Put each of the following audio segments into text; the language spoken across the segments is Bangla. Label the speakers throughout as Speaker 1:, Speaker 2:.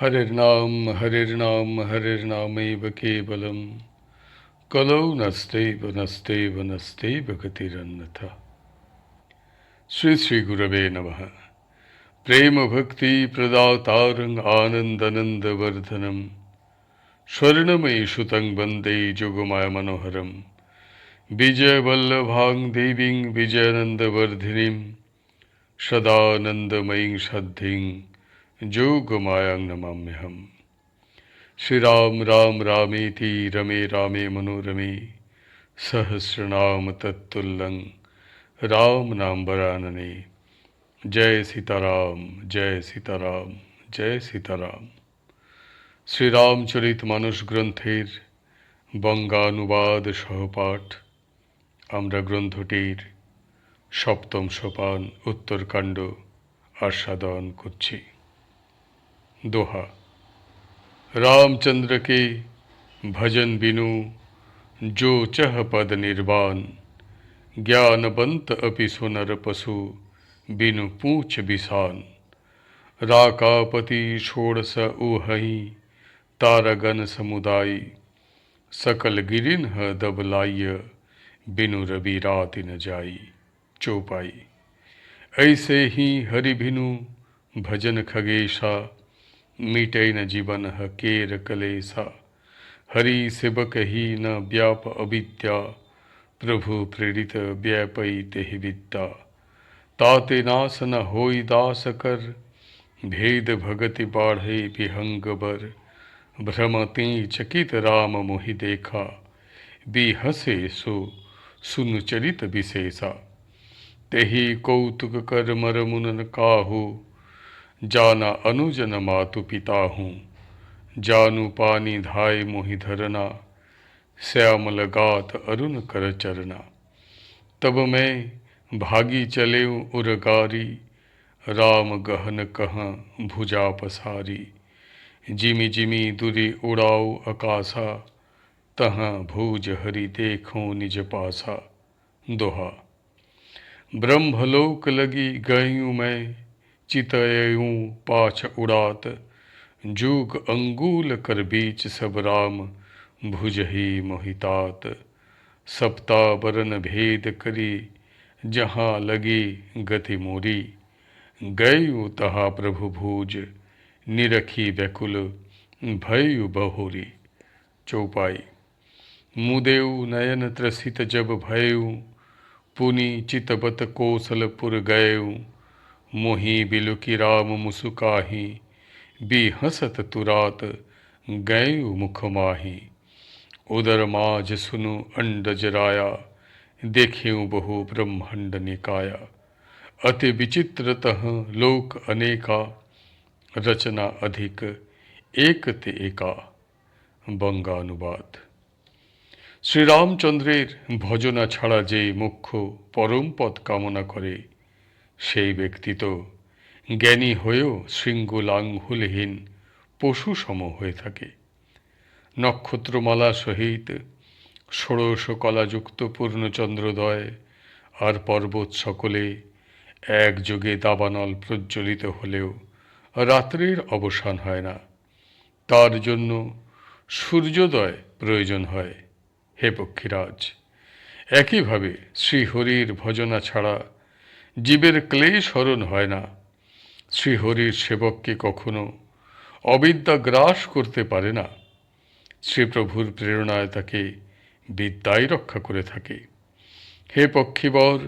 Speaker 1: हरिर्नाम हरिर्नाम हरिर्नामैव केवलं कलौ नस्तेव नस्तेव नस्तेव गतिरन्यथा श्री श्री गुरवे नमः प्रेम भक्ति प्रदातारं आनन्दनन्दवर्धनं स्वर्णमयी सुतं वन्दे जोगमाय मनोहरं विजयवल्लभां देवीं विजयानन्दवर्धिनीं सदानन्दमयीं सद्धिं যোগমায়াং নমাম্যহম। শ্রীরাম রাম রামেতি রমে রামে মনোরমে সহস্রনাম তত্তুল্যং রাম নাম বরাননে। জয় সীতারাম জয় সীতারাম জয় সীতারাম। শ্রীরামচরিত মানুষ গ্রন্থের বঙ্গানুবাদ সহপাঠ আমরা গ্রন্থটির সপ্তম সোপান, উত্তরকাণ্ড আস্বাদন করছি। दोहा। रामचंद्र के भजन बिनु जो चह पद निर्वाण ज्ञानबंत अपि सुनर पशु बिनु पूछ बिसान राकापति षोड़स ऊहही तारगन समुदाय, सकल गिरिन दबलाय, बिनु रवि राति न जाई चौपाई ऐसे ही हरि बिनु, भजन खगेशा मीटे न जीवन ह केर कलेसा हरि सेवक ही न व्याप अविद्या प्रभु प्रेरित व्यापई तेहि विद्या ताते नास न होई दास कर भेद भगति बाढ़े विहंग बर भ्रमति चकित राम मोहि देखा बि हसे सो सुन चरित विशेषा तेहि कौतुक कर मर मुनन काहू जाना अनुजन मातु पिता हूँ। जानू पानी धाय मोहि धरना, श्यामल गात अरुण कर चरना। तब मैं भागी चले उरगारी राम गहन कह भुजा पसारी। जिमि जिमि दुरी उड़ाओ अकाशा, तहाँ भूज हरि देखो निज पासा। दोहा। ब्रह्मलोक लगी गयू मैं चितयूं पाछ उड़ात। जुग अंगूल कर बीच सब राम भुजही मोहितात। सप्ता बरन भेद करी, जहाँ लगी गति मोरी। गयु तहा प्रभु भूज, निरखी व्याकुल, भयु बहोरी। चौपाई मुदेव नयन त्रसित जब भयउ पुनि चितबत कौशलपुर गयऊ मोही बिलुकी राम मुसुकाही बी हसत तुरात गय मुख माही उदर माझ सुनु अंड जराया देखेऊ बहु ब्रह्मांड निकाया अति विचित्रतः लोक अनेका रचना अधिक एक ते एका বঙ্গানুবাদ শ্রীরামচন্দ্রের ভজনা ছাড়া যে মুখ্য পরম পদ কামনা করে সেই ব্যক্তি তো জ্ঞানী হয়েও শৃঙ্গুলাঙ্গুলহীন পশু সম হয়ে থাকে। নক্ষত্রমালা সহিত ষোড়শ কলাযুক্ত পূর্ণচন্দ্রোদয় আর পর্বত সকলে একযোগে দাবানল প্রজ্বলিত হলেও রাত্রির অবসান হয় না। তার জন্য সূর্যোদয় প্রয়োজন হয়। হে পক্ষীরাজ, একইভাবে শ্রীহরির ভজনা ছাড়া জীবের ক্লেশ হরণ হয় না। শ্রীহরির সেবককে কখনো অবিদ্যা গ্রাস করতে পারে না। শ্রীপ্রভুর প্রেরণায় তাকে বিদ্যাই রক্ষা করে থাকে। হে পক্ষীবর,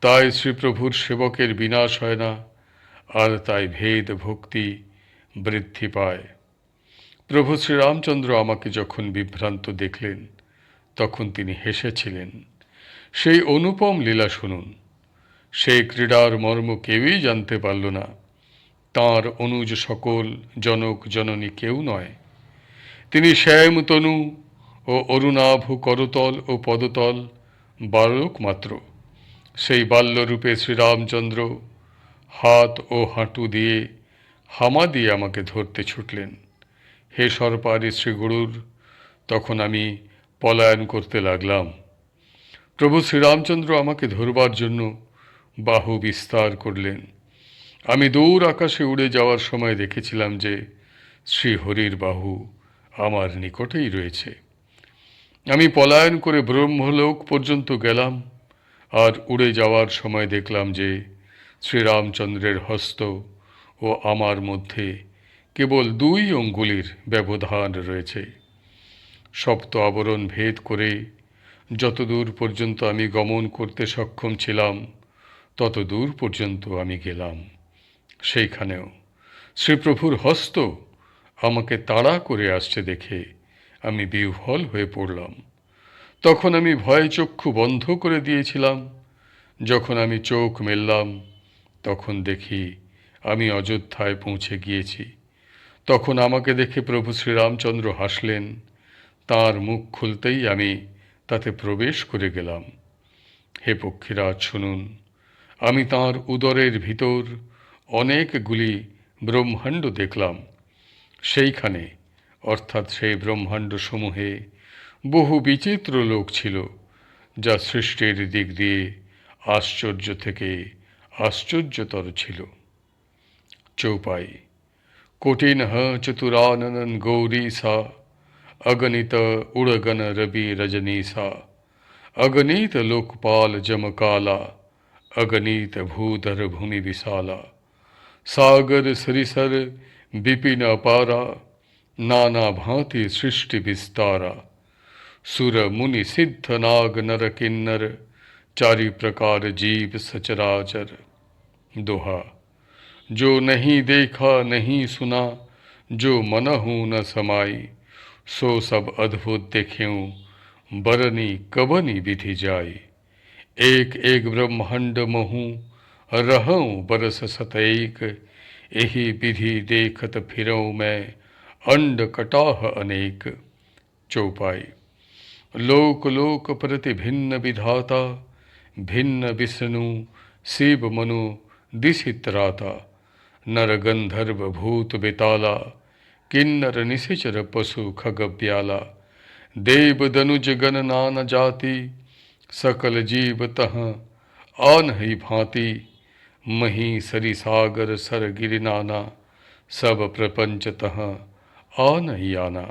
Speaker 1: তাই শ্রীপ্রভুর সেবকের বিনাশ হয় না, আর তাই ভেদ ভক্তি বৃদ্ধি পায়। প্রভু শ্রীরামচন্দ্র আমাকে যখন বিভ্রান্ত দেখলেন, তখন তিনি হেসেছিলেন। সেই অনুপম লীলা শুনুন। সেই ক্রীড়ার মর্ম কেউই জানতে পারল না। তাঁর অনুজ সকল জনক জননী কেউ নয়। তিনি শ্যাম তনু ও অরুণাভ করতল ও পদতল বালক মাত্র। সেই বাল্যরূপে শ্রীরামচন্দ্র হাত ও হাঁটু দিয়ে হামা দিয়ে আমাকে ধরতে ছুটলেন। হে সরপারি শ্রীগুরুর, তখন আমি পলায়ন করতে লাগলাম। প্রভু শ্রীরামচন্দ্র আমাকে ধরবার জন্য বাহু বিস্তার করলেন। আমি দূর আকাশে উড়ে যাওয়ার সময় দেখেছিলাম যে শ্রীহরির বাহু আমার নিকটেই রয়েছে। আমি পলায়ন করে ব্রহ্মলোক পর্যন্ত গেলাম আর উড়ে যাওয়ার সময় দেখলাম যে শ্রীরামচন্দ্রের হস্ত ও আমার মধ্যে কেবল দুই অঙ্গুলির ব্যবধান রয়েছে। সপ্ত আবরণ ভেদ করে যতদূর পর্যন্ত আমি গমন করতে সক্ষম ছিলাম তত দূর পর্যন্ত আমি গেলাম। সেইখানেও শ্রীপ্রভুর হস্ত আমাকে তাড়া করে আসছে দেখে আমি বিহ্বল হয়ে পড়লাম। তখন আমি ভয়ে চক্ষু বন্ধ করে দিয়েছিলাম। যখন আমি চোখ মেললাম, তখন দেখি আমি অযোধ্যায় পৌঁছে গিয়েছি। তখন আমাকে দেখে প্রভু শ্রীরামচন্দ্র হাসলেন। তার মুখ খুলতেই আমি তাতে প্রবেশ করে গেলাম। হে পক্ষীরাজ, শুনুন। আমি তাঁর উদরের ভিতর অনেকগুলি ব্রহ্মাণ্ড দেখলাম। সেইখানে, অর্থাৎ সেই ব্রহ্মাণ্ড সমূহে বহু বিচিত্র লোক ছিল, যা সৃষ্টির দিক দিয়ে আশ্চর্য থেকে আশ্চর্যতর ছিল। চৌপাই কোটিন হ চতুরানন গৌরী সা, অগণিত উড়গণ রবি রজনী সা, অগণিত লোকপাল জমকালা अगणित भूधर भूमि विशाला। सागर सरिसर विपिन अपारा, नाना भांति सृष्टि विस्तारा। सुर मुनि सिद्ध नाग नर किन्नर, चारि प्रकार जीव सचराचर। दोहा, जो नहीं देखा, नहीं सुना, जो मनहु न समाई, सो सब अद्भुत देख्यूं बरनी कबनी विधि जाई। एक एक ब्रह्मांड महू, रहूँ बरस सतैक। यही विधि देखत फिरऊं मैं, अंड कटाह अनेक। चौपाई। लोक लोक प्रति भिन्न विधाता, भिन्न विष्णु, शिव मनु दिशित्राता नर गंधर्व भूत बेताला, किन्नर निशिचर पशु खगव्याला देव दनुज गण नान जाति सकल जीव तह, आन ही भांति, मही सरी सागर सर गिरि नाना, सब प्रपंच तह, आन ही आना।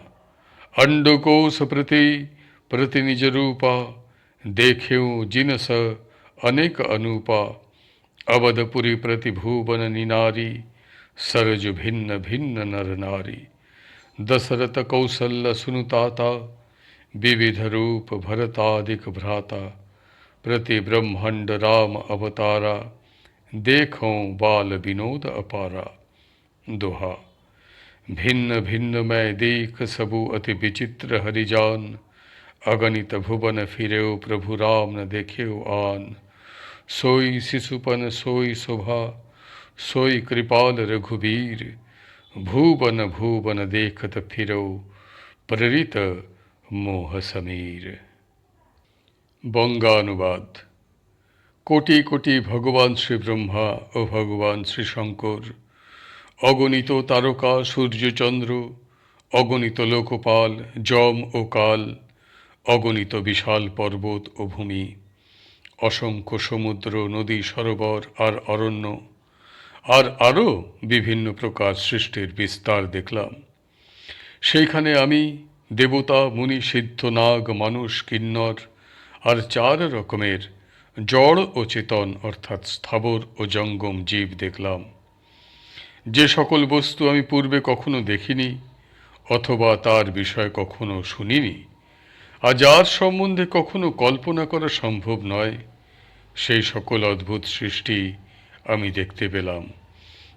Speaker 1: अंडकोश प्रति प्रति निज रूपा जिन स अनेक अनूपा, अवधपुरी प्रतिभुवन निनारी, सरज भिन्न भिन्न नर नारी। दशरथ कौशल्य सुनुताता विविध रूप भरतादिक भ्राता प्रति ब्रह्मांड राम अवतारा देखो बाल विनोद अपारा। दोहा, भिन्न भिन्न मैं देख सबु अति विचित्र हरिजान, अगणित भुवन फिरेऊ प्रभु राम न देखेऊ आन। सोई शिशुपन सोई शोभा, सोई कृपाल रघुबीर भूवन भूवन देखत फिरो प्रेरित মোহ সমীর বঙ্গানুবাদ। কোটি কোটি ভগবান শ্রী ব্রহ্মা ও ভগবান শ্রী শঙ্কর অগণিত তারকা সূর্যচন্দ্র, অগণিত লোকপাল, যম ও কাল, অগণিত বিশাল পর্বত ও ভূমি, অসংখ্য সমুদ্র, নদী, সরোবর আর অরণ্য, আর আরও বিভিন্ন প্রকার সৃষ্টির বিস্তার দেখলাম। সেইখানে আমি দেবতা, মুনি, সিদ্ধ, নাগ, মানুষ, কিন্নর আর চার রকমের জড় ও চেতন, অর্থাৎ স্থাবর ও জঙ্গম জীব দেখলাম। যে সকল বস্তু আমি পূর্বে কখনো দেখিনি অথবা তার বিষয় কখনো শুনিনি, আর যার সম্বন্ধে কখনো কল্পনা করা সম্ভব নয়, সেই সকল অদ্ভুত সৃষ্টি আমি দেখতে পেলাম।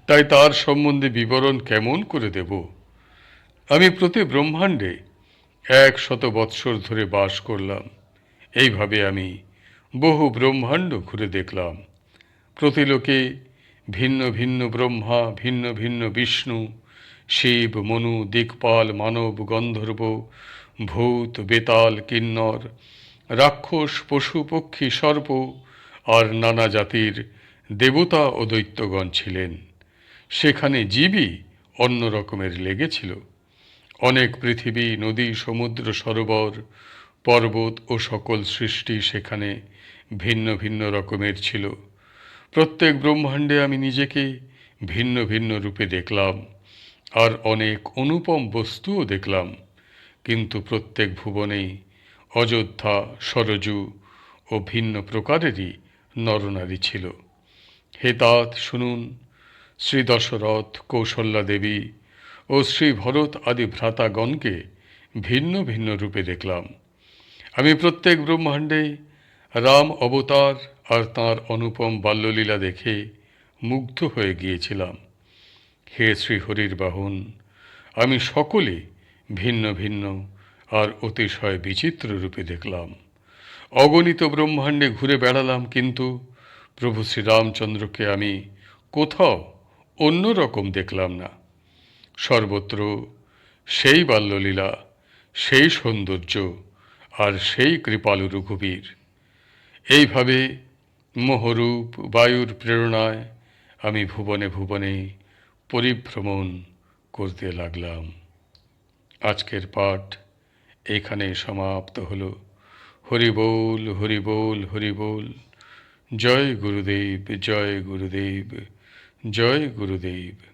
Speaker 1: তাই তার সম্বন্ধে বিবরণ কেমন করে দেব? আমি প্রতি ব্রহ্মাণ্ডে এক শত বৎসর ধরে বাস করলাম। এইভাবে আমি বহু ব্রহ্মাণ্ড ঘুরে দেখলাম। প্রতিলোকে ভিন্ন ভিন্ন ব্রহ্মা, ভিন্ন ভিন্ন বিষ্ণু, শিব, মনু, দিকপাল, মানব, গন্ধর্ব, ভূত, বেতাল, কিন্নর, রাক্ষস, পশু, পক্ষী, সর্প আর নানা জাতির দেবতা ও দৈত্যগণ ছিলেন। সেখানে জীবই অন্য রকমের লেগেছিল। অনেক পৃথিবী, নদী, সমুদ্র, সরোবর, পর্বত ও সকল সৃষ্টি সেখানে ভিন্ন ভিন্ন রকমের ছিল। প্রত্যেক ব্রহ্মাণ্ডে আমি নিজেকে ভিন্ন ভিন্ন রূপে দেখলাম আর অনেক অনুপম বস্তুও দেখলাম। কিন্তু প্রত্যেক ভুবনেই অযোধ্যা, সরজু ও ভিন্ন প্রকারেরই নরনারী ছিল। হে তাঁত, শুনুন, শ্রী দশরথ কৌশল্যা দেবী ও শ্রী ভরত আদি ভ্রাতাগণকে ভিন্ন ভিন্ন রূপে দেখলাম। আমি প্রত্যেক ব্রহ্মাণ্ডে রাম অবতার আর তাঁর অনুপম বাল্যলীলা দেখে মুগ্ধ হয়ে গিয়েছিলাম। হে শ্রীহরির বাহন আমি সকলে ভিন্ন ভিন্ন আর অতিশয় বিচিত্র রূপে দেখলাম। অগণিত ব্রহ্মাণ্ডে ঘুরে বেড়ালাম, কিন্তু প্রভু শ্রীরামচন্দ্রকে আমি কোথাও অন্য রকম দেখলাম না। সর্বত্র। সেই বাল্যলীলা, সেই সৌন্দর্য আর সেই কৃপালু রঘুবীর। এইভাবে মোহরূপ বায়ুর প্রেরণায় আমি ভুবনে ভুবনে পরিভ্রমণ করতে লাগলাম। আজকের পাঠ এখানে সমাপ্ত হলো। হরি বল হরি বল হরি বল জয় গুরুদেব জয় গুরুদেব জয় গুরুদেব।